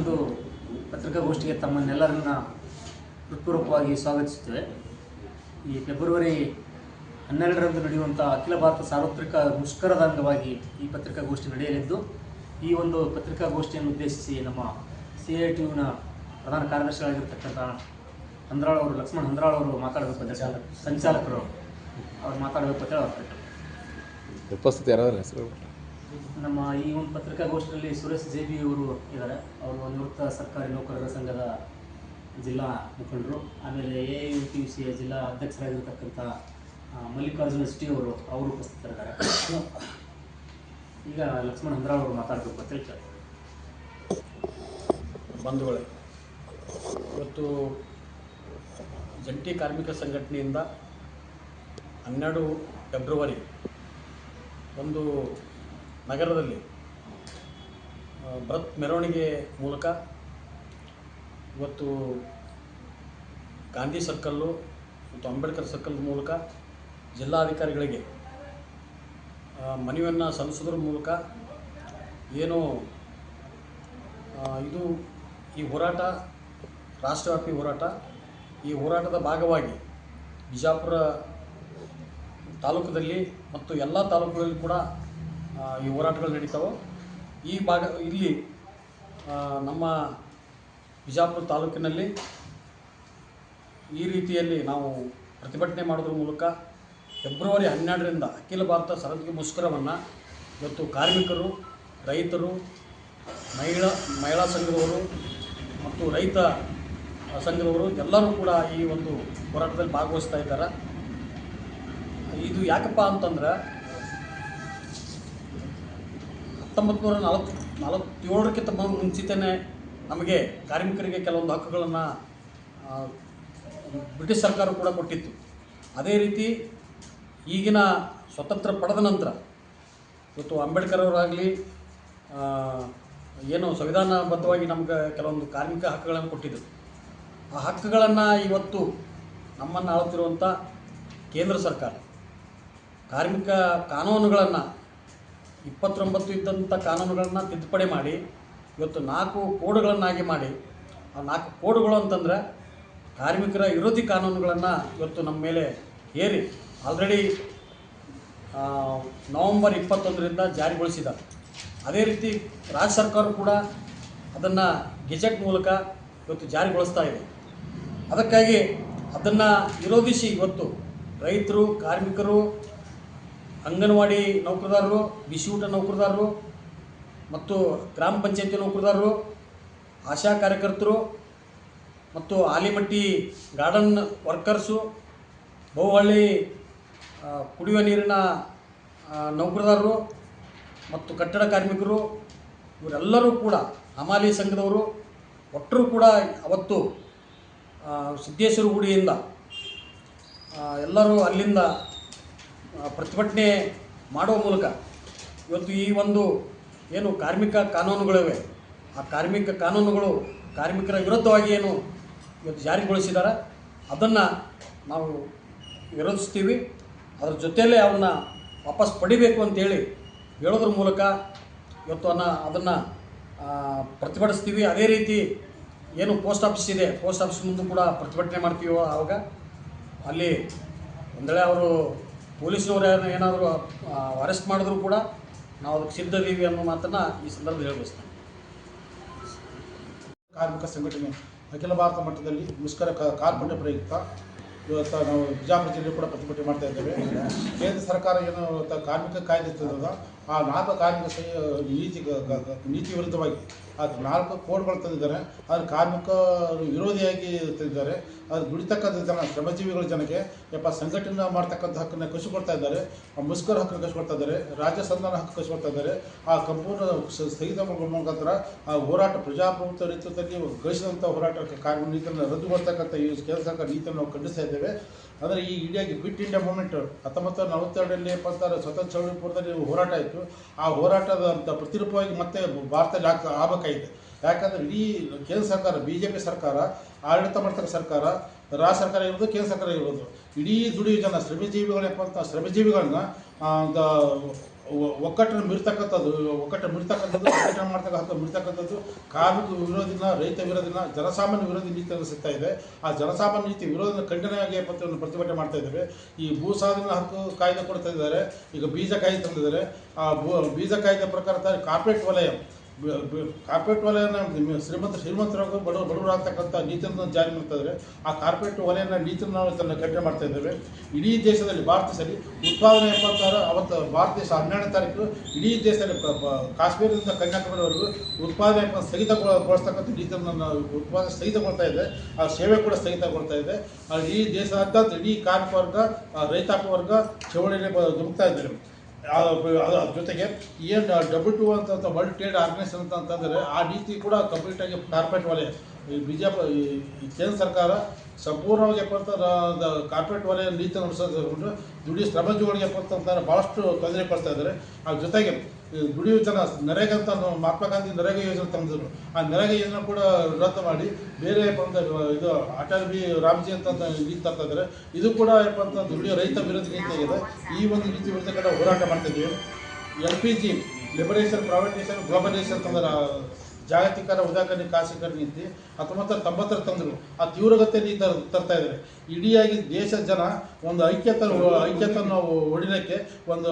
ಒಂದು ಪತ್ರಿಕಾಗೋಷ್ಠಿಗೆ ತಮ್ಮನ್ನೆಲ್ಲರನ್ನ ಹೃತ್ಪೂರ್ವಕವಾಗಿ ಸ್ವಾಗತಿಸುತ್ತೇವೆ. ಈ ಫೆಬ್ರವರಿ ಹನ್ನೆರಡರಂದು ನಡೆಯುವಂಥ ಅಖಿಲ ಭಾರತ ಸಾರ್ವತ್ರಿಕ ಮುಷ್ಕರದ ಅಂಗವಾಗಿ ಈ ಪತ್ರಿಕಾಗೋಷ್ಠಿ ನಡೆಯಲಿದ್ದು, ಈ ಒಂದು ಪತ್ರಿಕಾಗೋಷ್ಠಿಯನ್ನು ಉದ್ದೇಶಿಸಿ ನಮ್ಮ ಸಿ ಐ ಟಿ ಯುನ ಪ್ರಧಾನ ಕಾರ್ಯದರ್ಶಿಗಳಾಗಿರ್ತಕ್ಕಂಥ ಹಂದ್ರಾಳ್ ಅವರು, ಲಕ್ಷ್ಮಣ್ ಹಂದ್ರಾಳ್ ಅವರು ಮಾತಾಡಬೇಕು ಅಂತ ಸಂಚಾಲಕರು ಅವ್ರು. ಮಾತಾಡಬೇಕು ಅಂತ ಹೇಳಿ ಉಪಸ್ಥಿತಿ ಯಾರಾದ್ರೂ ಹೆಸರು ನಮ್ಮ ಈ ಒಂದು ಪತ್ರಿಕಾಗೋಷ್ಠಿಯಲ್ಲಿ ಸುರೇಶ್ ಜೆ ಬಿ ಅವರು ಇದ್ದಾರೆ. ಅವರು ನಿವೃತ್ತ ಸರ್ಕಾರಿ ನೌಕರರ ಸಂಘದ ಜಿಲ್ಲಾ ಮುಖಂಡರು. ಆಮೇಲೆ A I U P U ಸಿಯ ಜಿಲ್ಲಾ ಅಧ್ಯಕ್ಷರಾಗಿರ್ತಕ್ಕಂಥ ಮಲ್ಲಿಕಾರ್ಜುನ ಎಸ್ ಟಿ ಅವರು ಅವರು ಉಪಸ್ಥಿತರಿದ್ದಾರೆ. ಈಗ ಲಕ್ಷ್ಮಣ ಹಂದ್ರಾಳ್ ಅವರು ಮಾತಾಡಬೇಕು ಅಂತ ಹೇಳ್ತಾರೆ ಬಂಧುಗಳೇ, ಇವತ್ತು ಜಂಟಿ ಕಾರ್ಮಿಕ ಸಂಘಟನೆಯಿಂದ ಹನ್ನೆರಡು ಫೆಬ್ರವರಿ ಒಂದು ನಗರದಲ್ಲಿ ಬೃಹತ್ ಮೆರವಣಿಗೆ ಮೂಲಕ ಇವತ್ತು ಗಾಂಧಿ ಸರ್ಕಲ್ಲು ಮತ್ತು ಅಂಬೇಡ್ಕರ್ ಸರ್ಕಲ್ ಮೂಲಕ ಜಿಲ್ಲಾಧಿಕಾರಿಗಳಿಗೆ ಮನವಿಯನ್ನು ಸಲ್ಲಿಸೋದ್ರ ಮೂಲಕ ಏನು ಇದು ಈ ಹೋರಾಟ, ರಾಷ್ಟ್ರವ್ಯಾಪಿ ಹೋರಾಟ, ಈ ಹೋರಾಟದ ಭಾಗವಾಗಿ ಬಿಜಾಪುರ ತಾಲೂಕದಲ್ಲಿ ಮತ್ತು ಎಲ್ಲ ತಾಲೂಕುಗಳಲ್ಲಿ ಕೂಡ ಈ ಹೋರಾಟಗಳು ನಡೀತಾವೆ? ಈ ಭಾಗ, ಇಲ್ಲಿ ನಮ್ಮ ಬಿಜಾಪುರ ತಾಲೂಕಿನಲ್ಲಿ ಈ ರೀತಿಯಲ್ಲಿ ನಾವು ಪ್ರತಿಭಟನೆ ಮಾಡೋದ್ರ ಮೂಲಕ ಫೆಬ್ರವರಿ ಹನ್ನೆರಡರಿಂದ ಅಖಿಲ ಭಾರತ ಸರದಿ ಮುಷ್ಕರವನ್ನು ಇವತ್ತು ಕಾರ್ಮಿಕರು, ರೈತರು, ಮಹಿಳಾ ಮಹಿಳಾ ಸಂಘದವರು ಮತ್ತು ರೈತ ಸಂಘದವರು ಎಲ್ಲರೂ ಕೂಡ ಈ ಒಂದು ಹೋರಾಟದಲ್ಲಿ ಭಾಗವಹಿಸ್ತಾ ಇದ್ದಾರೆ. ಇದು ಯಾಕಪ್ಪ ಅಂತಂದ್ರೆ ಹತ್ತೊಂಬತ್ತು ನೂರ ನಲವತ್ತು ನಲವತ್ತೇಳಕ್ಕಿಂತ ಮುಂಚಿತನೆ ಮುಂಚಿತನೇ ನಮಗೆ ಕಾರ್ಮಿಕರಿಗೆ ಕೆಲವೊಂದು ಹಕ್ಕುಗಳನ್ನು ಬ್ರಿಟಿಷ್ ಸರ್ಕಾರ ಕೂಡ ಕೊಟ್ಟಿತ್ತು. ಅದೇ ರೀತಿ ಈಗಿನ ಸ್ವತಂತ್ರ ಪಡೆದ ನಂತರ ಇವತ್ತು ಅಂಬೇಡ್ಕರ್ ಅವರಾಗಲಿ ಏನು ಸಂವಿಧಾನಬದ್ಧವಾಗಿ ನಮ್ಗೆ ಕೆಲವೊಂದು ಕಾರ್ಮಿಕ ಹಕ್ಕುಗಳನ್ನು ಕೊಟ್ಟಿದ್ದರು ಆ ಹಕ್ಕುಗಳನ್ನು ಇವತ್ತು ನಮ್ಮನ್ನು ಆಳುತ್ತಿರುವಂಥ ಕೇಂದ್ರ ಸರ್ಕಾರ, ಕಾರ್ಮಿಕ ಕಾನೂನುಗಳನ್ನು ಇಪ್ಪತ್ತೊಂಬತ್ತು ಇದ್ದಂಥ ಕಾನೂನುಗಳನ್ನು ತಿದ್ದುಪಡಿ ಮಾಡಿ, ಇವತ್ತು ನಾಲ್ಕು ಕೋಡ್ಗಳನ್ನಾಗಿ ಮಾಡಿ, ಆ ನಾಲ್ಕು ಕೋಡ್ಗಳು ಅಂತಂದರೆ ಕಾರ್ಮಿಕರ ವಿರೋಧಿ ಕಾನೂನುಗಳನ್ನು ಇವತ್ತು ನಮ್ಮ ಮೇಲೆ ಏರಿ ಆಲ್ರೆಡಿ ನವಂಬರ್ ಇಪ್ಪತ್ತೊಂದರಿಂದ ಜಾರಿಗೊಳಿಸಿದ ಅದೇ ರೀತಿ ರಾಜ್ಯ ಸರ್ಕಾರ ಕೂಡ ಅದನ್ನು ಗೆಜೆಟ್ ಮೂಲಕ ಇವತ್ತು ಜಾರಿಗೊಳಿಸ್ತಾ ಇದೆ. ಅದಕ್ಕಾಗಿ ಅದನ್ನು ವಿರೋಧಿಸಿ ಇವತ್ತು ರೈತರು, ಕಾರ್ಮಿಕರು ಅಂಗನವಾಡಿ ನೌಕರದಾರರು, ಬಿಸಿಯೂಟ ನೌಕರದಾರರು ಮತ್ತು ಗ್ರಾಮ ಪಂಚಾಯತಿ ನೌಕರದಾರರು, ಆಶಾ ಕಾರ್ಯಕರ್ತರು ಮತ್ತು ಆಲಿಮಟ್ಟಿ ಗಾರ್ಡನ್ ವರ್ಕರ್ಸು, ಬಹುಹಳ್ಳಿ ಕುಡಿಯುವ ನೀರಿನ ನೌಕರದಾರರು ಮತ್ತು ಕಟ್ಟಡ ಕಾರ್ಮಿಕರು ಇವರೆಲ್ಲರೂ ಕೂಡ ಹಮಾಲಿ ಸಂಘದವರು ಒಟ್ಟರು ಕೂಡ ಅವತ್ತು ಸಿದ್ದೇಶ್ವರ ಗುಡಿಯಿಂದ ಎಲ್ಲರೂ ಅಲ್ಲಿಂದ ಪ್ರತಿಭಟನೆ ಮಾಡುವ ಮೂಲಕ ಇವತ್ತು ಈ ಒಂದು ಏನು ಕಾರ್ಮಿಕ ಕಾನೂನುಗಳಿವೆ ಆ ಕಾರ್ಮಿಕ ಕಾನೂನುಗಳು ಕಾರ್ಮಿಕರ ವಿರುದ್ಧವಾಗಿ ಏನು ಇವತ್ತು ಜಾರಿಗೊಳಿಸಿದ್ದಾರೆ ಅದನ್ನು ನಾವು ವಿರೋಧಿಸ್ತೀವಿ. ಅದ್ರ ಜೊತೆಯಲ್ಲೇ ಅವನ್ನ ವಾಪಸ್ ಪಡಿಬೇಕು ಅಂತೇಳಿ ಹೇಳೋದ್ರ ಮೂಲಕ ಇವತ್ತು ಅನ್ನ ಅದನ್ನು ಪ್ರತಿಭಟಿಸ್ತೀವಿ. ಅದೇ ರೀತಿ ಏನು ಪೋಸ್ಟ್ ಆಫೀಸ್ ಇದೆ, ಪೋಸ್ಟ್ ಆಫೀಸ್ ಮುಂದೆ ಕೂಡ ಪ್ರತಿಭಟನೆ ಮಾಡ್ತೀವೋ ಆವಾಗ ಅಲ್ಲಿ ಒಂದು ಅವರು ಪೊಲೀಸ್ನವ್ರು ಏನ- ಏನಾದರೂ ಅರೆಸ್ಟ್ ಮಾಡಿದ್ರು ಕೂಡ ನಾವು ಅದಕ್ಕೆ ಸಿದ್ಧದೀವಿ ಅನ್ನೋ ಮಾತನ್ನ ಈ ಸಂದರ್ಭದಲ್ಲಿ ಹೇಳಬಯಸ್ತೇನೆ. ಕಾರ್ಮಿಕ ಸಂಘಟನೆ ಅಖಿಲ ಭಾರತ ಮಟ್ಟದಲ್ಲಿ ಮುಷ್ಕರ ಕಾರ್ಪಣ್ಯ ಪ್ರಯುಕ್ತ. ಇವತ್ತು ನಾವು ಬಿಜಾಪುರ ಜಿಲ್ಲೆ ಕೂಡ ಪ್ರತಿಭಟನೆ ಮಾಡ್ತಾ ಇದ್ದೇವೆ. ಕೇಂದ್ರ ಸರ್ಕಾರ ಏನು ಕಾರ್ಮಿಕ ಕಾಯ್ದೆ ತಂದದ ಆ ನಾಲ್ಕು ಕಾರ್ಮಿಕ ನೀತಿ ನೀತಿ ವಿರುದ್ಧವಾಗಿ ಅದು ನಾಲ್ಕು ಕೋಡ್ಗಳು ತಂದಿದ್ದಾರೆ. ಅದು ಕಾರ್ಮಿಕರು ವಿರೋಧಿಯಾಗಿ ತಂದಿದ್ದಾರೆ. ಅದು ದುಡಿತಕ್ಕಂಥ ಜನ, ಶ್ರಮಜೀವಿಗಳ ಜನಕ್ಕೆ ಯಪ್ಪ ಸಂಘಟನೆ ಮಾಡ್ತಕ್ಕಂಥ ಹಕ್ಕನ್ನು ಕಸಿಕೊಳ್ತಾ ಇದ್ದಾರೆ. ಆ ಮುಷ್ಕರ ಹಕ್ಕನ್ನು ಕಸಿಕೊಳ್ತಾ ಇದ್ದಾರೆ. ರಾಜ್ಯ ಸಂಧಾನ ಹಕ್ಕು ಕಸಿಕೊಳ್ತಾ ಇದ್ದಾರೆ. ಆ ಸಂಪೂರ್ಣ ಸ್ಥಗಿತ ಮುಖಾಂತರ ಆ ಹೋರಾಟ ಪ್ರಜಾಪ್ರಭುತ್ವ ರೀತಿಯಲ್ಲಿ ಗಳಿಸಿದಂಥ ಹೋರಾಟಕ್ಕೆ ಕಾರ್ಮಿಕ ನೀತಿಯನ್ನು ರದ್ದುಗೊಳ್ತಕ್ಕಂಥ ಈ ಕೇಂದ್ರ ಸರ್ಕಾರ ನೀತಿಯನ್ನು ನಾವು ಖಂಡಿಸ್ತಾ ಇದ್ದೇವೆ. ಆದರೆ ಈ ಇಡಿಯಾಗಿ ಕ್ವಿಟ್ ಇಂಡಿಯಾ ಮೂವ್ಮೆಂಟ್ ಹತ್ತೊಂಬತ್ತು ನಲವತ್ತೆರಡರಲ್ಲಿ ಎಪ್ಪತ್ತಾರು ಸ್ವತಂತ್ರ ಚಳವಳಿ ಹೋರಾಟ ಆಯಿತು. ಆ ಹೋರಾಟದ ಅಂತ ಪ್ರತಿರೂಪವಾಗಿ ಮತ್ತೆ ಭಾರತದಲ್ಲಿ ಆಗ ಆಗಬೇಕಾಗಿದೆ. ಯಾಕಂದರೆ ಇಡೀ ಕೇಂದ್ರ ಸರ್ಕಾರ ಬಿ ಜೆ ಪಿ ಸರ್ಕಾರ, ಆಡಳಿತ ಮಾಡ್ತಕ್ಕ ಸರ್ಕಾರ, ರಾಜ್ಯ ಸರ್ಕಾರ ಇರ್ಬೋದು ಕೇಂದ್ರ ಸರ್ಕಾರ ಇರ್ಬೋದು ಇಡೀ ದುಡಿಯುವ ಜನ ಶ್ರಮಜೀವಿಗಳಪ್ಪ ಅಂತ ಶ್ರಮಜೀವಿಗಳನ್ನ ಒಕ್ಕಟ್ಟನ್ನು ಮೀರ್ತಕ್ಕಂಥದ್ದು ಒಕ್ಕಟ್ಟನ್ನು ಮೀರ್ತಕ್ಕಂಥದ್ದು ಒಕ್ಕಟ್ಟನ್ನು ಮಾಡ್ತಕ್ಕಂಥ ಮೀರ್ತಕ್ಕಂಥದ್ದು ಕಾರ್ಮಿಕ ವಿರೋಧಿನ, ರೈತ ವಿರೋಧಿನ, ಜನಸಾಮಾನ್ಯ ವಿರೋಧಿ ನೀತಿಯನ್ನು ಸಿಗ್ತಾ ಇದೆ. ಆ ಜನಸಾಮಾನ್ಯ ನೀತಿ ವಿರೋಧನ ಖಂಡನೆಯಾಗಿ ಪತ್ರವನ್ನು ಪ್ರತಿಭಟನೆ ಮಾಡ್ತಾ ಇದ್ದಾರೆ. ಈ ಭೂ ಸಾಧನ ಹಕ್ಕು ಕಾಯ್ದೆ ಕೊಡ್ತಾ ಇದ್ದಾರೆ. ಈಗ ಬೀಜ ಕಾಯ್ದೆ ತಂದಿದ್ದಾರೆ. ಆ ಬೀಜ ಕಾಯ್ದೆ ಪ್ರಕಾರ ಕಾರ್ಪೊರೇಟ್ ವಲಯ ಕಾರ್ಪೊರೇಟ್ ವಲಯನ ಶ್ರೀಮಂತ ಶ್ರೀಮಂತರಾಗ ಬಡ ಬಡವರಾಗ್ತಕ್ಕಂಥ ನೀತಿಯನ್ನು ಜಾರಿ ಮಾಡ್ತಾ ಇದ್ದಾರೆ ಆ ಕಾರ್ಪೊರೇಟ್ ವಲಯನ ನೀತಿಯನ್ನು ನಾವು ತನ್ನ ಕಡಿಮೆ ಮಾಡ್ತಾ ಇದ್ದೇವೆ ಇಡೀ ದೇಶದಲ್ಲಿ, ಭಾರತ ಸರಿ ಉತ್ಪಾದನೆ ಎಂಬತ್ತಾರು ಅವತ್ತು ಭಾರತ ದೇಶ ಹನ್ನೆರಡನೇ ತಾರೀಕು ಇಡೀ ದೇಶದಲ್ಲಿ ಕಾಶ್ಮೀರದಿಂದ ಕನ್ಯಾಕುಮಾರಿವರೆಗೂ ಉತ್ಪಾದನೆ ಎಂಬ ಸ್ಥಗಿತಗೊಳಿಸ್ತಕ್ಕಂಥ ನೀತಿಯನ್ನು ನಾವು ಉತ್ಪಾದನೆ ಸ್ಥಗಿತಗೊಳ್ತಾ ಇದೆ ಆ ಸೇವೆ ಕೂಡ ಸ್ಥಗಿತಗೊಳ್ತಾ ಇದೆ ಇಡೀ ದೇಶದಾದ್ಯಂತ ಇಡೀ ಕಾರ್ಮಿಕ ವರ್ಗ ರೈತಾಪ ವರ್ಗ ಬ- ಧುಮುಕ್ತಾ ಇದ್ದಾರೆ ಜೊತೆಗೆ ಏನು ಡಬ್ಲ್ಯೂ ಟು ಅಂತ ವರ್ಲ್ಡ್ ಟ್ರೇಡ್ ಆರ್ಗನೈಸೇಷನ್ ಅಂತ ಅಂತಂದರೆ ಆ ನೀತಿ ಕೂಡ ಕಂಪ್ಲೀಟ್ ಆಗಿ ಕಾರ್ಪೊರೇಟ್ ವಲಯ ಈ ಬಿಜೆಪಿ ಕೇಂದ್ರ ಸರ್ಕಾರ ಸಂಪೂರ್ಣವಾಗಿ ಕಾರ್ಪೊರೇಟ್ ವಲಯ ನೀತಿ ಅನುಸರಿಸಿಕೊಂಡು ದುಡಿ ಶ್ರಮಜೀವಿಗಳಿಗೆ ಬಹಳಷ್ಟು ಭಾಳಷ್ಟು ತೊಂದರೆ ಕೊಡ್ತಾ ಇದ್ದಾರೆ ಅದ್ರ ಜೊತೆಗೆ ದುಡಿಯುವ ಜನ ನರೇಗ ಅಂತ ಮಹಾತ್ಮ ಗಾಂಧಿ ನರೇಗ ಯೋಜನೆ ತಂದಿದ್ರು ಆ ನರೇಗ ಯೋಜನೆ ಕೂಡ ರದ್ದು ಮಾಡಿ ಬೇರೆ ಏನಪ್ಪ ಇದು ಅಟಲ್ ಬಿ ರಾಮ್ಜಿ ಅಂತ ನೀತಿ ತರ್ತಾ ಇದು ಕೂಡ ಏನಪ್ಪ ಅಂತ ದುಡಿಯೋ ರೈತ ವಿರೋಧಿ ನೀತಿ ಆಗಿದೆ. ಈ ಒಂದು ನೀತಿ ವಿರುದ್ಧ ಕಡೆ ಹೋರಾಟ ಮಾಡ್ತಿದ್ದೀವಿ L P G liberation privatisation globalisation ಅಂತಂದ್ರೆ ಜಾಗತಿಕರ ಉದಾಹರಣೆ ಕಾಸಿಕರ ನೀತಿ ಹತ್ತೊಂಬತ್ತು ತೊಂಬತ್ತರ ತಂದರು ಆ ತೀವ್ರಗತಿ ನೀತಿ ತರ- ತರ್ತಾ ಇದ್ದಾರೆ ಇಡೀಯಾಗಿ ದೇಶ ಜನ ಒಂದು ಐಕ್ಯತೆ ಐಕ್ಯತೆಯನ್ನು ಹೊಡಿಲಿಕ್ಕೆ ಒಂದು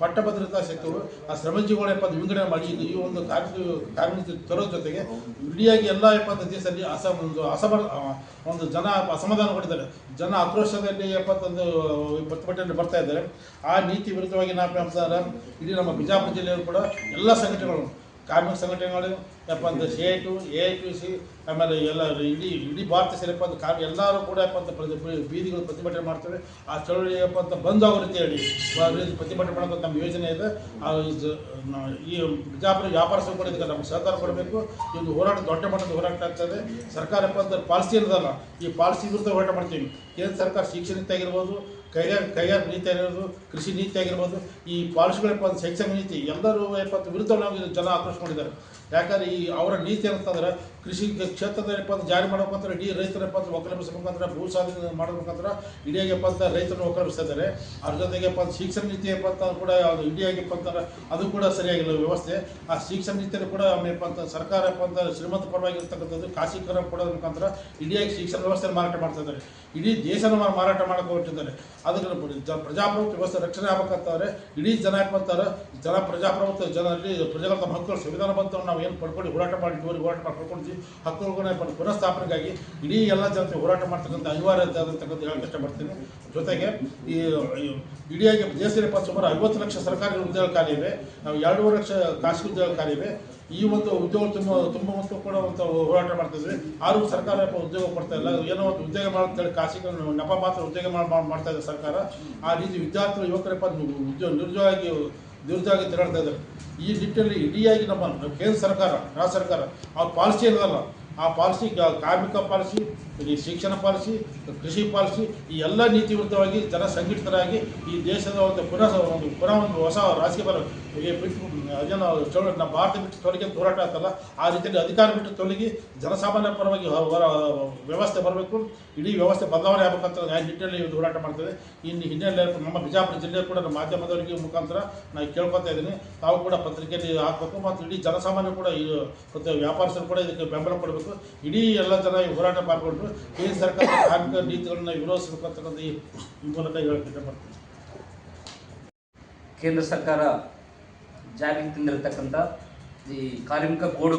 ಪಟ್ಟಭದ್ರತಾ ಶಕ್ತಿಗಳು, ಆ ಶ್ರಮಜೀವಿಗಳು ಎಪ್ಪತ್ತು ವಿಂಗಡಣೆ ಮಾಡಿ ಈ ಒಂದು ಕಾರ್ಯ ಕಾರ್ಮಿಕ ತರೋ ಜೊತೆಗೆ ಇಡೀಯಾಗಿ ಎಲ್ಲ ಎಪ್ಪತ್ತು ದೇಶದಲ್ಲಿ ಅಸ ಒಂದು ಅಸಮ ಒಂದು ಜನ ಅಸಮಾಧಾನ ಪಡಿದ್ದಾರೆ ಜನ ಆಕ್ರೋಶದಲ್ಲಿ ಎಪ್ಪತ್ತೊಂದು ಪ್ರತಿಭಟನೆ ಬರ್ತಾ ಇದ್ದಾರೆ. ಆ ನೀತಿ ವಿರುದ್ಧವಾಗಿ ನಾವು ಇಡೀ ನಮ್ಮ ಬಿಜಾಪುರ ಜಿಲ್ಲೆಯಲ್ಲೂ ಕೂಡ ಎಲ್ಲ ಸಂಘಟನೆಗಳು ಕಾರ್ಮಿಕ ಸಂಘಟನೆಗಳು ಯಾಕಪ್ಪ ಅಂತ C I T U A I T U C, ಆಮೇಲೆ ಎಲ್ಲ ಇಡೀ ಇಡೀ ಭಾರತ ಸೇರಪ್ಪ ಅಂತ ಕಾರ್ ಎಲ್ಲರೂ ಕೂಡ ಯಾಕಪ್ಪ ಅಂತ ಬೀದಿಗಳು ಪ್ರತಿಭಟನೆ ಮಾಡ್ತೇವೆ. ಆ ಚಳವಳಿ ಏನಪ್ಪ ಅಂತ ಬಂದ್ ಆಗೋ ರೀತಿ ಹೇಳಿ ಆ ಪ್ರತಿಭಟನೆ ಮಾಡೋದು ನಮ್ಮ ಯೋಜನೆ ಇದೆ. ಆ ಈ ಬಿಜಾಪುರ ವ್ಯಾಪಾರಸ್ಥರು ಕೂಡ ಇದಕ್ಕೆ ನಮ್ಗೆ ಸಹಕಾರ ಕೊಡಬೇಕು. ಇದು ಹೋರಾಟ, ದೊಡ್ಡ ಮಟ್ಟದ ಹೋರಾಟ ಆಗ್ತದೆ. ಸರ್ಕಾರ ಯಾಕಪ್ಪ ಅಂತ ಪಾಲಿಸಿ ಇರೋದಲ್ಲ ಈ ಪಾಲಿಸಿ ವಿರುದ್ಧ ಹೋರಾಟ ಮಾಡ್ತೀವಿ. ಕೇಂದ್ರ ಸರ್ಕಾರ ಶಿಕ್ಷಣ ಆಗಿರ್ಬೋದು ಕೈಗಾರ ಕೈಗಾರಿಕೆ ನೀತಿ ಆಗಿರ್ಬೋದು, ಕೃಷಿ ನೀತಿ ಆಗಿರ್ಬೋದು, ಈ ಪಾಲಿಸಿಗಳಪ್ಪ ಒಂದು ಶೈಕ್ಷಣಿಕ ನೀತಿ, ಎಲ್ಲರೂ ಎಪ್ಪತ್ತು ವಿರುದ್ಧ ನಾವು ಇದು ಜನ ಆಕ್ರೋಶಗೊಂಡಿದ್ದಾರೆ ಯಾಕಂದ್ರೆ ಈ ಅವರ ನೀತಿ ಅಂತಂದ್ರೆ ಕೃಷಿ ಕ್ಷೇತ್ರದಲ್ಲಿಪ್ಪ ಎಪ್ಪ ಜಾರಿ ಮಾಡ್ಬೇಕಂದ್ರೆ ಇಡೀ ರೈತರಪ್ಪ ಅಂತ ಒಕ್ಕಲಿಸಬೇಕಂದ್ರೆ ಭೂ ಸಾಧನೆ ಮಾಡ್ಬೇಕಂದ್ರೆ ಇಡಿಯಾಗಪ್ಪ ಅಂತ ರೈತರನ್ನು ಒಕ್ಕಲಿಸ್ತಾ ಇದ್ದಾರೆ. ಅದ್ರ ಜೊತೆಗೆಪ್ಪ ಅಂತ ಶಿಕ್ಷಣ ನೀತಿ ಅಂತ ಕೂಡ ಅದು ಇಡಿಯಾಗಪ್ಪ ಅಂತಂದ್ರೆ ಅದು ಕೂಡ ಸರಿಯಾಗಿಲ್ಲ ವ್ಯವಸ್ಥೆ. ಆ ಶಿಕ್ಷಣ ನೀತಿಯಲ್ಲಿ ಕೂಡ ಏನಪ್ಪ ಅಂತ ಸರ್ಕಾರ ಏನಪ್ಪ ಅಂತ ಶ್ರೀಮಂತ ಪರವಾಗಿರ್ತಕ್ಕಂಥದ್ದು ಖಾಸಗೀಕರಣ ಕೂಡ ಮುಖಾಂತರ ಇಡಿಯಾಗಿ ಶಿಕ್ಷಣ ವ್ಯವಸ್ಥೆ ಮಾರಾಟ ಮಾಡ್ತಾ ಇದ್ದಾರೆ. ಇಡೀ ದೇಶನ ಮಾರಾಟ ಮಾಡಕ್ಕೆ ಹೊರಟಿದ್ದಾರೆ ಅದಕ್ಕೆ ಪ್ರಜಾಪ್ರಭುತ್ವ ವ್ಯವಸ್ಥೆ ರಕ್ಷಣೆ ಆಗ್ಬೇಕಂತಂದ್ರೆ ಇಡೀ ಜನ ಏನಪ್ಪ ಅಂತಾರೆ ಜನ ಪ್ರಜಾಪ್ರಭುತ್ವ ಜನರಲ್ಲಿ ಪ್ರಜೆಗಳ ಹಕ್ಕುಗಳು ಸಂವಿಧಾನ ಬಂತು ನಾವು ಏನು ಪಡ್ಕೊಂಡು ಹೋರಾಟ ಮಾಡಿ ಇದುವರೆಗೆ ಹೋರಾಟ ಮಾಡಿ ಹಕ್ಕು ಹಕ್ಕುಗಳನ್ನ ಪುನಃ ಪುನಃಸ್ಥಾಪನೆಗಾಗಿ ಇಡೀ ಎಲ್ಲ ಜನತೆ ಹೋರಾಟ ಮಾಡ್ತಕ್ಕಂಥ ಅನಿವಾರ್ಯತೆ ಹೇಳಕ್ಕೆ ಇಷ್ಟಪಡ್ತೀನಿ. ಜೊತೆಗೆ ಈ ಇಡಿಯಾಗಿ ದೇಶದಲ್ಲಿ ಸುಮಾರು ಐವತ್ತು ಲಕ್ಷ ಸರ್ಕಾರಿ ಉದ್ಯೋಗ ಖಾಲಿ ಇವೆ ನಾವು ಎರಡೂವರೆ ಲಕ್ಷ ಖಾಸಗಿ ಉದ್ಯೋಗ ಖಾಲಿ ಇವೆ ಈ ಒಂದು ಉದ್ಯೋಗ ತುಂಬ ತುಂಬ ಮತ್ತು ಕೂಡ ಒಂದು ಹೋರಾಟ ಮಾಡ್ತಿದ್ವಿ. ಆದರೂ ಸರ್ಕಾರ ಉದ್ಯೋಗ ಕೊಡ್ತಾ ಇಲ್ಲ. ಏನೋ ಒಂದು ಉದ್ಯೋಗ ಮಾಡ್ತೇಳಿ ಖಾಸಗಿ ನೆಪ ಮಾತ್ರ ಉದ್ಯೋಗ ಮಾಡ್- ಮಾಡ್- ಮಾಡ್ತಾ ಇದೆ ಸರ್ಕಾರ. ಆ ರೀತಿ ವಿದ್ಯಾರ್ಥಿಗಳು, ಯುವಕರಪ್ಪ ಉದ್ಯೋಗ ನಿರುದ್ಯೋಗಿ ನಿರುದ್ಯೋಗ ತಿರುಗಾಡ್ತಾ ಇದ್ದಾರೆ. ಈ ನಿಟ್ಟಿನಲ್ಲಿ ಇಡೀಯಾಗಿ ನಮ್ಮ ಕೇಂದ್ರ ಸರ್ಕಾರ ರಾಜ್ಯ ಸರ್ಕಾರ ಅವ್ರ ಪಾಲಿಸಿ ಇರೋದಲ್ಲ ಆ ಪಾಲಿಸಿ ಕಾರ್ಮಿಕ ಪಾಲಿಸಿ ಶಿಕ್ಷಣ ಪಾಲಿಸಿ ಕೃಷಿ ಪಾಲಿಸಿ ಈ ಎಲ್ಲ ನೀತಿ ವಿರುದ್ಧವಾಗಿ ಜನ ಸಂಘಟಿತರಾಗಿ ಈ ದೇಶದ ಒಂದು ಪುನಃ ಒಂದು ಪುನಃ ಒಂದು ಹೊಸ ರಾಜಕೀಯ ಬರ ಬಿಟ್ಟು ಅದೇನೋ ನಮ್ಮ ಭಾರತ ಬಿಟ್ಟು ತೊಲಗಿ ಹೋರಾಟ ಆಗ್ತಲ್ಲ ಆ ರೀತಿಯಲ್ಲಿ ಅಧಿಕಾರ ಬಿಟ್ಟು ತೊಲಗಿ ಜನಸಾಮಾನ್ಯ ಪರವಾಗಿ ವ್ಯವಸ್ಥೆ ಬರಬೇಕು. ಇಡೀ ವ್ಯವಸ್ಥೆ ಬದಲಾವಣೆ ಆಗಬೇಕಂತ ಆ ನಿಟ್ಟಿನಲ್ಲಿ ಇದು ಹೋರಾಟ ಮಾಡ್ತೇವೆ. ಇನ್ನು ಹಿನ್ನೆಲೆ ನಮ್ಮ ಬಿಜಾಪುರ ಜಿಲ್ಲೆ ಕೂಡ ನಮ್ಮ ಮಾಧ್ಯಮದವರಿಗೆ ಮುಖಾಂತರ ನಾನು ಕೇಳ್ಕೊತಾ ಇದ್ದೀನಿ. ತಾವು ಕೂಡ ಪತ್ರಿಕೆಯಲ್ಲಿ ಹಾಕಬೇಕು ಮತ್ತು ಇಡೀ ಜನಸಾಮಾನ್ಯ ಕೂಡ ಈ ಮತ್ತು ವ್ಯಾಪಾರಸ್ಥರು ಕೂಡ ಇದಕ್ಕೆ ಬೆಂಬಲ ಕೊಡಬೇಕು. ಇಡೀ ಎಲ್ಲ ಜನ ಈ ಹೋರಾಟ ಪಾಲ್ಗೊಂಡು ಕೇಂದ್ರ ಸರ್ಕಾರ ಕಾರ್ಮಿಕ ನೀತಿಗಳನ್ನ ವಿರೋಧಿಸಬೇಕು ಅಂತಕ್ಕಂಥ ಈ ಮೂಲಕ ಹೇಳಕ್ಕೆ ಬರ್ತೀನಿ ಕೇಂದ್ರ ಸರ್ಕಾರ ಜಾರಿಗೆ ತಂದಿರತಕ್ಕಂಥ ಈ ಕಾರ್ಮಿಕ ಬೋರ್ಡ್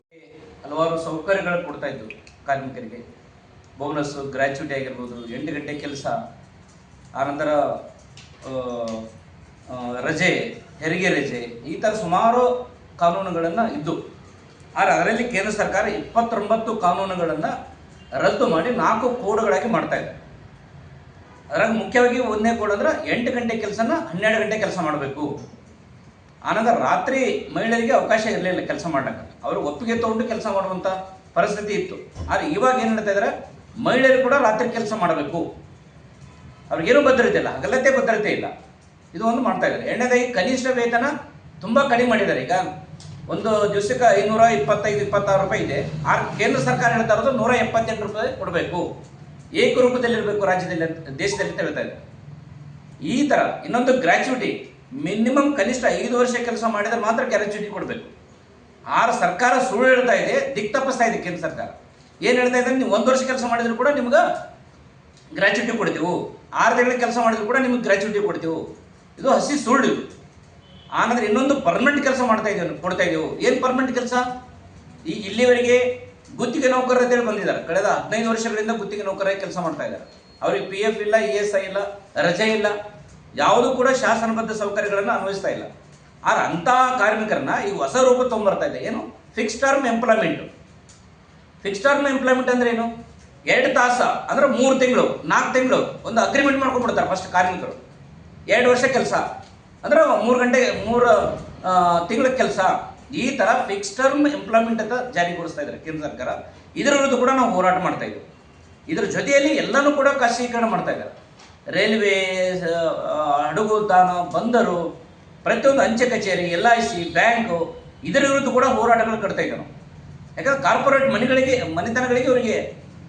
ಹಲವಾರು ಸೌಕರ್ಯಗಳನ್ನು ಕೊಡ್ತಾ ಇದ್ದು ಕಾರ್ಮಿಕರಿಗೆ. ಬೋನಸ್ ಗ್ರ್ಯಾಚ್ಯುಟಿ ಆಗಿರ್ಬೋದು, ಎಂಟು ಗಂಟೆ ಕೆಲಸ ಆನಂತರ ರಜೆ, ಹೆರಿಗೆ ರಜೆ, ಈ ಥರ ಸುಮಾರು ಕಾನೂನುಗಳನ್ನು ಇದ್ದು. ಆದರೆ ಅದರಲ್ಲಿ ಕೇಂದ್ರ ಸರ್ಕಾರ ಇಪ್ಪತ್ತೊಂಬತ್ತು ಕಾನೂನುಗಳನ್ನು ರದ್ದು ಮಾಡಿ ನಾಲ್ಕು ಕೋಡುಗಳಾಗಿ ಮಾಡ್ತಾ ಇದ್ದಾರೆ ಅದ್ರಾಗ ಮುಖ್ಯವಾಗಿ ಒಂದನೇ ಕೋಡ್ ಅಂದ್ರೆ ಎಂಟು ಗಂಟೆ ಕೆಲಸನ ಹನ್ನೆರಡು ಗಂಟೆ ಕೆಲಸ ಮಾಡಬೇಕು. ಆನಂತರ ರಾತ್ರಿ ಮಹಿಳೆಯರಿಗೆ ಅವಕಾಶ ಇರಲಿಲ್ಲ ಕೆಲಸ ಮಾಡಕ್ಕೆ ಅವರು ಒಪ್ಪಿಗೆ ತಗೊಂಡು ಕೆಲಸ ಮಾಡುವಂಥ ಪರಿಸ್ಥಿತಿ ಇತ್ತು. ಆದರೆ ಇವಾಗ ಏನು ಹೇಳ್ತಾ ಇದ್ದಾರೆ ಮಹಿಳೆಯರು ಕೂಡ ರಾತ್ರಿ ಕೆಲಸ ಮಾಡಬೇಕು. ಅವ್ರಿಗೇನು ಭದ್ರತೆ ಇಲ್ಲ ಹಗಲತ್ತೆ ಭದ್ರತೆ ಇಲ್ಲ. ಇದು ಒಂದು ಮಾಡ್ತಾ ಇದ್ದಾರೆ. ಎರಡನೇದಾಗಿ ಕನಿಷ್ಠ ವೇತನ ತುಂಬ ಕಡಿಮೆ ಮಾಡಿದ್ದಾರೆ ಈಗ. ಒಂದು ದಿವಸಕ್ಕೆ ಐನೂರ ಇಪ್ಪತ್ತೈದು, ಇಪ್ಪತ್ತಾರು ರೂಪಾಯಿ ಇದೆ. ಆ ಕೇಂದ್ರ ಸರ್ಕಾರ ಹೇಳ್ತಾ ಇರೋದು ನೂರ ಎಪ್ಪತ್ತೆಂಟು ರೂಪಾಯಿ ಕೊಡಬೇಕು. ಏಕರೂಪದಲ್ಲಿರಬೇಕು ರಾಜ್ಯದಲ್ಲಿ ದೇಶದಲ್ಲಿ ಅಂತ ಹೇಳ್ತಾ ಇದೆ ಈ ಥರ ಇನ್ನೊಂದು ಗ್ರ್ಯಾಚ್ಯುಟಿ ಮಿನಿಮಮ್ ಕನಿಷ್ಠ ಐದು ವರ್ಷ ಕೆಲಸ ಮಾಡಿದರೆ ಮಾತ್ರ ಗ್ರ್ಯಾಚ್ಯುಟಿ ಕೊಡಬೇಕು. ಆರು ಸರ್ಕಾರ ಸುಳ್ಳು ಹೇಳ್ತಾ ಇದೆ, ದಿಕ್ ತಪ್ಪಿಸ್ತಾ ಇದೆ ಕೇಂದ್ರ ಸರ್ಕಾರ. ಏನು ಹೇಳ್ತಾ ಇದೆ ನೀವು ಒಂದು ವರ್ಷ ಕೆಲಸ ಮಾಡಿದ್ರು ಕೂಡ ನಿಮ್ಗೆ ಗ್ರ್ಯಾಚುಟಿ ಕೊಡ್ತೀವಿ. ಆರು ತಿಂಗಳ ಕೆಲಸ ಮಾಡಿದ್ರು ಕೂಡ ನಿಮ್ಗೆ ಗ್ರ್ಯಾಚುಟಿ ಕೊಡ್ತೀವಿ. ಇದು ಹಸಿ ಸುಳ್ಳು. ಇದು ಇನ್ನೊಂದು ಪರ್ಮನೆಂಟ್ ಕೆಲಸ ಮಾಡ್ತಾ ಇದ್ದೇವೆ ಕೊಡ್ತಾ ಇದ್ದೇವೆ. ಏನು ಪರ್ಮನೆಂಟ್ ಕೆಲಸ? ಈ ಇಲ್ಲಿವರೆಗೆ ಗುತ್ತಿಗೆ ನೌಕರರು ಅಂತೇಳಿ ಬಂದಿದ್ದಾರೆ. ಕಳೆದ ಹದಿನೈದು ವರ್ಷಗಳಿಂದ ಗುತ್ತಿಗೆ ನೌಕರಾಗಿ ಕೆಲಸ ಮಾಡ್ತಾ ಇದ್ದಾರೆ. ಅವ್ರಿಗೆ ಪಿ ಎಫ್ ಇಲ್ಲ ಇ ಎಸ್ ಐ ಇಲ್ಲ, ರಜೆ ಇಲ್ಲ. ಯಾವುದೂ ಕೂಡ ಶಾಸನಬದ್ಧ ಸೌಕರ್ಯಗಳನ್ನು ಅನ್ವಯಿಸ್ತಾ ಇಲ್ಲ. ಆದ್ರೆ ಅಂತಹ ಕಾರ್ಮಿಕರನ್ನ ಈಗ ಹೊಸ ರೂಪ ತೊಗೊಂಬರ್ತಾ ಇದೆ. ಏನು? Fix term employment fix term employment ಅಂದ್ರೆ ಏನು? ಎರಡು ತಾಸ, ಅಂದ್ರೆ ಮೂರು ತಿಂಗಳು, ನಾಲ್ಕು ತಿಂಗಳು ಒಂದು ಅಗ್ರಿಮೆಂಟ್ ಮಾಡ್ಕೊಂಡ್ಬಿಡ್ತಾರೆ ಫಸ್ಟ್ ಕಾರ್ಮಿಕರು. ಎರಡು ವರ್ಷ ಕೆಲಸ. ಅಂದ್ರೆ ಮೂರು ಗಂಟೆ, ಮೂರು ತಿಂಗಳ ಕೆಲಸ. ಈ ತರ ಫಿಕ್ಸ್ ಟರ್ಮ್ ಎಂಪ್ಲಾಯ್ಮೆಂಟ್ ಅಂತ ಜಾರಿಗೊಳಿಸ್ತಾ ಇದ್ದಾರೆ ಕೇಂದ್ರ ಸರ್ಕಾರ. ಇದರ ವಿರುದ್ಧ ಕೂಡ ನಾವು ಹೋರಾಟ ಮಾಡ್ತಾ ಇದ್ದೀವಿ ಇದರ ಜೊತೆಯಲ್ಲಿ ಎಲ್ಲನೂ ಕೂಡ ಖಾಸಗೀಕರಣ ಮಾಡ್ತಾ ಇದ್ದಾರೆ ರೈಲ್ವೆ ಹಡಗು ತಾಣ, ಬಂದರು, ಪ್ರತಿಯೊಂದು ಅಂಚೆ ಕಚೇರಿ, ಎಲ್ ಐ ಸಿ, ಬ್ಯಾಂಕು, ಇದರ ವಿರುದ್ಧ ಕೂಡ ಹೋರಾಟಗಳು ಕಟ್ತಾ ಇದ್ದಾರೆ ಯಾಕಂದ್ರೆ ಕಾರ್ಪೊರೇಟ್ ಮನೆಗಳಿಗೆ, ಮನೆತನಗಳಿಗೆ ಅವರಿಗೆ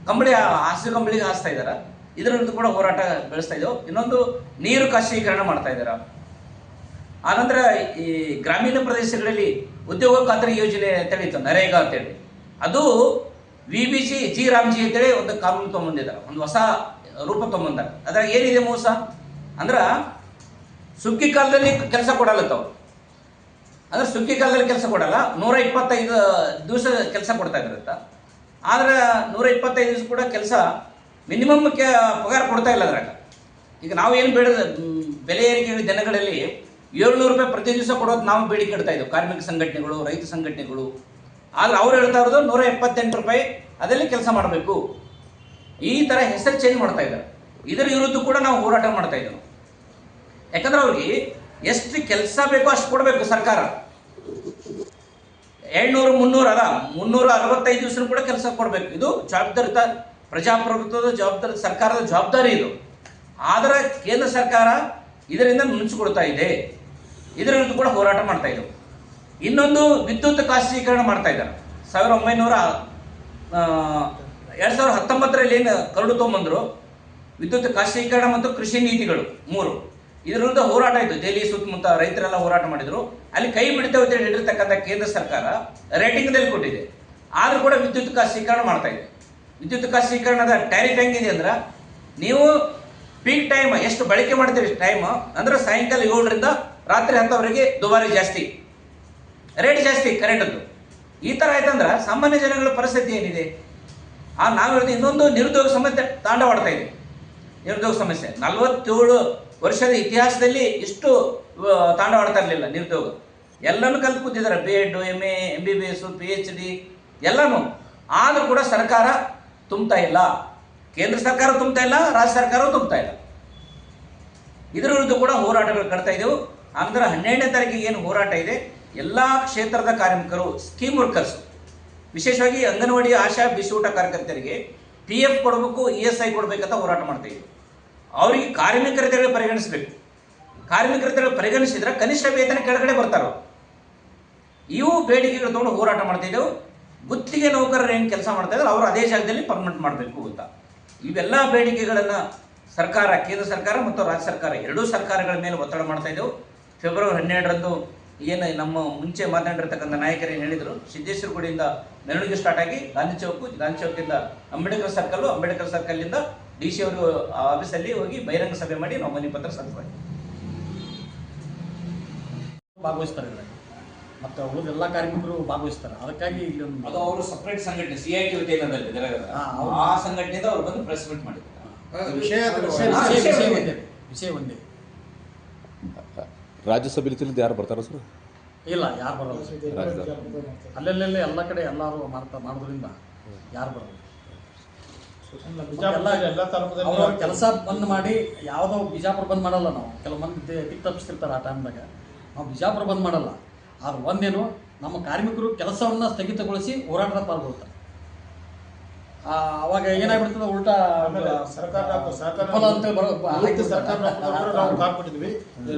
ಕಂಬಳಿ ಹಾಸು ಕಂಬಳಿಗೆ ಹಾಸ್ತಾ ಇದ್ದಾರೆ ಇದರ ವಿರುದ್ಧ ಕೂಡ ಹೋರಾಟ ಬೆಳೆಸ್ತಾ ಇದ್ದೇವೆ. ಇನ್ನೊಂದು ನೀರು ಖಾಸಗೀಕರಣ ಮಾಡ್ತಾ ಇದ್ದಾರೆ ಆನಂತರ ಈ ಗ್ರಾಮೀಣ ಪ್ರದೇಶಗಳಲ್ಲಿ ಉದ್ಯೋಗ ಖಾತರಿ ಯೋಜನೆ ಅಂತೇಳಿ ಇತ್ತು ನರೇಗಾ ಅಂತೇಳಿ ಅದು V B G G Ramji ಅಂತೇಳಿ ಒಂದು ಕಾನೂನು ತೊಗೊಂಬಂದಿದ್ದಾರೆ ಒಂದು ಹೊಸ ರೂಪ ತೊಗೊಂಬಂದಾರೆ ಅದ್ರಾಗ ಏನಿದೆ ಮೋಸ? ಅಂದ್ರ ಸುಗ್ಗಿ ಕಾಲದಲ್ಲಿ ಕೆಲಸ ಕೊಡಲ್ಲತ್ತವು ಅಂದ್ರೆ ಸುಗ್ಗಿ ಕಾಲದಲ್ಲಿ ಕೆಲಸ ಕೊಡಲ್ಲ ನೂರ ಇಪ್ಪತ್ತೈದು ದಿವಸ ಕೆಲಸ ಕೊಡ್ತಾ ಇರುತ್ತೆ ಆದ್ರೆ ನೂರ ಇಪ್ಪತ್ತೈದು ದಿವಸ ಕೂಡ ಕೆಲಸ ಮಿನಿಮಮ್ ಪಗಾರ ಕೊಡ್ತಾ ಇಲ್ಲ ಅದ್ರಾಗ. ಈಗ ನಾವು ಏನು ಮ್, ಬೆಲೆ ಏರಿಕೆ ದಿನಗಳಲ್ಲಿ ಏಳ್ನೂರು ರೂಪಾಯಿ ಪ್ರತಿ ದಿವಸ ಕೊಡೋದು ನಾವು ಬೇಡಿಕೆ ಇಡ್ತಾ ಕಾರ್ಮಿಕ ಸಂಘಟನೆಗಳು, ರೈತ ಸಂಘಟನೆಗಳು. ಆದ್ರೆ ಅವ್ರು ಹೇಳ್ತಾ ಇರೋದು ನೂರ ಎಪ್ಪತ್ತೆಂಟು ರೂಪಾಯಿ ಅದರಲ್ಲಿ ಕೆಲಸ ಮಾಡಬೇಕು. ಈ ಥರ ಹೆಸರು ಚೇಂಜ್ ಮಾಡ್ತಾ ಇದ್ದಾರೆ. ಇದರ ವಿರುದ್ಧ ಕೂಡ ನಾವು ಹೋರಾಟ ಮಾಡ್ತಾ ಇದ್ದೇವೆ. ಯಾಕಂದ್ರೆ ಅವ್ರಿಗೆ ಎಷ್ಟು ಕೆಲಸ ಬೇಕೋ ಅಷ್ಟು ಕೊಡಬೇಕು ಸರ್ಕಾರ. ಏಳ್ನೂರು, ಮುನ್ನೂರು ಅದ ಮುನ್ನೂರ ಅರವತ್ತೈದು ದಿವಸ ಕೂಡ ಕೆಲಸ ಕೊಡಬೇಕು. ಇದು ಜವಾಬ್ದಾರಿತ ಪ್ರಜಾಪ್ರಭುತ್ವದ ಜವಾಬ್ದಾರಿ, ಸರ್ಕಾರದ ಜವಾಬ್ದಾರಿ ಇದು. ಆದರೆ ಕೇಂದ್ರ ಸರ್ಕಾರ ಇದರಿಂದ ನುಣುಚಿಕೊಡ್ತಾ ಇದೆ. ಇದರ ವಿರುದ್ಧ ಕೂಡ ಹೋರಾಟ ಮಾಡ್ತಾ ಇದ್ದರು ಇನ್ನೊಂದು ವಿದ್ಯುತ್ ಖಾಸಗೀಕರಣ ಮಾಡ್ತಾ ಇದ್ದಾರೆ. ಸಾವಿರದ ಒಂಬೈನೂರ ಎರಡು ಸಾವಿರದ ಹತ್ತೊಂಬತ್ತರಲ್ಲಿ ಏನು ಕರಡು ತೊಗೊಂಬಂದರು? ವಿದ್ಯುತ್ ಖಾಸಗೀಕರಣ ಮತ್ತು ಕೃಷಿ ನೀತಿಗಳು ಮೂರು. ಇದರ ವಿರುದ್ಧ ಹೋರಾಟ ಇತ್ತು ದೆಹಲಿ ಸುತ್ತಮುತ್ತ ರೈತರೆಲ್ಲ ಹೋರಾಟ ಮಾಡಿದರು. ಅಲ್ಲಿ ಕೈ ಬಿಡ್ತೇವೆ ಅಂತ ಹೇಳಿರ್ತಕ್ಕಂಥ ಕೇಂದ್ರ ಸರ್ಕಾರ ರೇಟಿಂಗ್ದಲ್ಲಿ ಕೊಟ್ಟಿದೆ. ಆದರೂ ಕೂಡ ವಿದ್ಯುತ್ ಖಾಸಗೀಕರಣ ಮಾಡ್ತಾ ಇದೆ. ವಿದ್ಯುತ್ ಖಾಸಗೀಕರಣದ ಟ್ಯಾರಿಫ್ ಹೆಂಗಿದೆ ಅಂದ್ರೆ, ನೀವು ಪೀಕ್ ಟೈಮ್ ಎಷ್ಟು ಬಳಕೆ ಮಾಡ್ತೀರಿ ಟೈಮ್, ಅಂದ್ರೆ ಸಾಯಂಕಾಲ ಏಳರಿಂದ ರಾತ್ರಿ ಅಂಥವರಿಗೆ ದುಬಾರಿ ಜಾಸ್ತಿ. ರೇಟ್ ಜಾಸ್ತಿ ಕರೆಂಟದ್ದು ಈ ಥರ ಆಯ್ತಂದ್ರೆ ಸಾಮಾನ್ಯ ಜನಗಳ ಪರಿಸ್ಥಿತಿ ಏನಿದೆ? ಆ ನಾವು ಹೇಳಿದ ಇನ್ನೊಂದು ನಿರುದ್ಯೋಗ ಸಮಸ್ಯೆ ತಾಂಡವಾಡ್ತಾ ಇದೆ. ನಿರುದ್ಯೋಗ ಸಮಸ್ಯೆ. ನಲವತ್ತೇಳು ವರ್ಷದ ಇತಿಹಾಸದಲ್ಲಿ ಇಷ್ಟು ತಾಂಡವಾಡ್ತಾ ಇರಲಿಲ್ಲ ನಿರುದ್ಯೋಗ. ಎಲ್ಲನೂ ಕಲ್ತು ಕೂತಿದ್ದಾರೆ. B Ed M A M B B S P H D ಎಲ್ಲನೂ. ಆದರೂ ಕೂಡ ಸರ್ಕಾರ ತುಂಬ್ತಾ ಇಲ್ಲ. ಕೇಂದ್ರ ಸರ್ಕಾರ ತುಂಬ್ತಾ ಇಲ್ಲ, ರಾಜ್ಯ ಸರ್ಕಾರವೂ ತುಂಬ್ತಾ ಇಲ್ಲ. ಇದರ ವಿರುದ್ಧ ಕೂಡ ಹೋರಾಟಗಳು ಕಟ್ತಾ ಇದ್ದೆವು. ಅಂದ್ರೆ ಹನ್ನೆರಡನೇ ತಾರೀಕಿಗೆ ಏನು ಹೋರಾಟ ಇದೆ? ಎಲ್ಲ ಕ್ಷೇತ್ರದ ಕಾರ್ಮಿಕರು ಸ್ಕೀಮ್ ವರ್ಕರ್ಸ್ ವಿಶೇಷವಾಗಿ ಅಂಗನವಾಡಿ ಆಶಾ ಬಿಸಿಯೂಟ ಕಾರ್ಯಕರ್ತರಿಗೆ ಪಿ ಎಫ್ ಕೊಡಬೇಕು ಇ ಎಸ್ ಐ ಕೊಡಬೇಕಂತ ಹೋರಾಟ ಮಾಡ್ತಾ ಇದ್ರು. ಅವರಿಗೆ ಕಾರ್ಮಿಕರ ಪರಿಗಣಿಸಬೇಕು. ಕಾರ್ಮಿಕರ ಪರಿಗಣಿಸಿದ್ರೆ ಕನಿಷ್ಠ ವೇತನ ಕೆಳಗಡೆ ಬರ್ತಾರ? ಇವು ಬೇಡಿಕೆಗಳು ತಗೊಂಡು ಹೋರಾಟ ಮಾಡ್ತಾ ಇದ್ದೆವು. ಗುತ್ತಿಗೆ ನೌಕರರು ಏನು ಕೆಲಸ ಮಾಡ್ತಾ ಇದ್ದಾರೆ ಅವರು ಅದೇ ಜಾಗದಲ್ಲಿ ಪರ್ಮನೆಂಟ್ ಮಾಡಬೇಕು ಅಂತ. ಇವೆಲ್ಲ ಬೇಡಿಕೆಗಳನ್ನು ಸರ್ಕಾರ, ಕೇಂದ್ರ ಸರ್ಕಾರ ಮತ್ತು ರಾಜ್ಯ ಸರ್ಕಾರ ಎರಡೂ ಸರ್ಕಾರಗಳ ಮೇಲೆ ಒತ್ತಡ ಮಾಡ್ತಾ ಇದ್ದೆವು. ಫೆಬ್ರವರಿ ಹನ್ನೆರಡರಂದು ಏನು ನಮ್ಮ ಮುಂಚೆ ಮಾತನಾಡಿರ್ತಕ್ಕಂಥ ನಾಯಕರು ಏನು ಹೇಳಿದರು ಸಿದ್ದೇಶ್ವರ ಗುಡಿಯಿಂದ ಮೆರವಣಿಗೆ ಸ್ಟಾರ್ಟ್ ಆಗಿ ಗಾಂಧಿ ಚೌಕು ಗಾಂಧಿ ಚೌಕಿಂದ ಅಂಬೇಡ್ಕರ್ ಸರ್ಕಲ್ಲು ಅಂಬೇಡ್ಕರ್ ಸರ್ಕಲ್ನಿಂದ ಡಿ ಸಿ ಅವರು ಆಫೀಸಲ್ಲಿ ಹೋಗಿ ಬಹಿರಂಗ ಸಭೆ ಮಾಡಿ ನಾವು ಮನೆ ಪತ್ರ ಸಲ್ಲಿಸ್ತೀವಿ ಭಾಗವಹಿಸ್ತಾರೆ ಮತ್ತು ಉಳಿದ ಎಲ್ಲ ಕಾರ್ಮಿಕರು ಭಾಗವಹಿಸ್ತಾರೆ. ಅದಕ್ಕಾಗಿ ಇಲ್ಲಿ ಒಂದು ಅದು ಅವರು ಸಪರೇಟ್ ಸಂಘಟನೆ ಸಿ ಐ ಟಿ ಹೌದು. ಆ ಸಂಘಟನೆಯಿಂದ ಅವರು ಬಂದು ಪ್ರೆಸ್ ಮೀಟ್ ಮಾಡಿದ್ದಾರೆ ವಿಷಯ ಅದು ವಿಷಯ ವಿಷಯ- ವಿಷಯ ವಿಷಯ ಒಂದೇ. ರಾಜ್ಯಸಭೆಯಲ್ಲಿ ತಿಳಿದು ಯಾರು ಬರ್ತಾರ ಸರ್? ಇಲ್ಲ ಯಾರು ಬರೋಲ್ಲ. ಅಲ್ಲೆಲ್ಲೆಲ್ಲ ಎಲ್ಲ ಕಡೆ ಎಲ್ಲರೂ ಮಾಡ್ತಾ ಮಾಡೋದ್ರಿಂದ ಯಾರು ಅವ್ರವ್ರ ಕೆಲಸ ಬಂದ್ ಮಾಡಿ ಯಾವುದೋ ಬಿಜಾಪುರ ಬಂದ್ ಮಾಡಲ್ಲ ನಾವು. ಕೆಲವು ಮಂದಿ ಟಿಕ್ ದಿಕ್ ತಪ್ಪಿಸ್ತಿರ್ತಾರೆ ಆ ಟೈಮ್ದಾಗ ನಾವು ಬಿಜಾಪುರ ಬಂದ್ ಮಾಡಲ್ಲ. ಆದ್ರೆ ಒಂದೇನು ನಮ್ಮ ಕಾರ್ಮಿಕರು ಕೆಲಸವನ್ನ ಸ್ಥಗಿತಗೊಳಿಸಿ ಹೋರಾಟದ ಪಾಲ್ಗೊಳ್ತಾರೆ. ಅವಾಗ ಏನಾಗ್ಬಿಡ್ತದೆ ಉಲ್ಟಾ ಆಮೇಲೆ ಸರ್ಕಾರ ಅಂತ ಸರ್ಕಾರ. ನಾವು ಕಾಲ್ಪಟ್ಟಿದ್ವಿ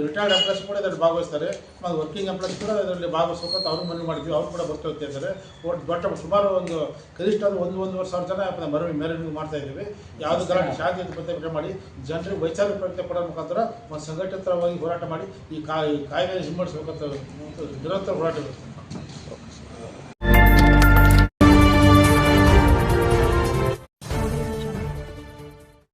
ರಿಟೈರ್ಡ್ ಎಂಪ್ಲಾಯ್ಸ್ ಕೂಡ ಇದರಲ್ಲಿ ಭಾಗವಹಿಸ್ತಾರೆ. ಮತ್ತು ವರ್ಕಿಂಗ್ ಎಂಪ್ಲಾಯ್ಸ್ ಕೂಡ ಇದರಲ್ಲಿ ಭಾಗವಹಿಸ್ಬೇಕಂತ ಅವ್ರು ಮನವಿ ಮಾಡಿದ್ವಿ. ಅವ್ರು ಕೂಡ ಬರ್ತಾ ಇರ್ತಾರೆ ಒಟ್ಟು ದೊಡ್ಡ ಸುಮಾರು ಒಂದು ಕನಿಷ್ಠ ಒಂದು ಒಂದು ಒಂದೂವರೆ ಸಾವಿರ ಜನ ಮರವಿ ಮೆರವಣಿಗೆ ಮಾಡ್ತಾ ಇದ್ದೀವಿ. ಯಾವುದು ಗಲಾಟೆ ಶಾಂತಿ ಪ್ರತಿಭಟನೆ ಮಾಡಿ ಜನರಿಗೆ ವೈಚಾರಿಕ ಪ್ರಯತ್ನ ಕೊಡೋ ಮುಖಾಂತರ ಒಂದು ಸಂಘಟಿತವಾಗಿ ಹೋರಾಟ ಮಾಡಿ ಈ ಕಾಯಿಲೆ ಕಾಯ್ದೆ ಹಿಮ್ಮಡಿಸ್ಬೇಕಂತ ನಿರಂತರ ಹೋರಾಟ ಇರುತ್ತೆ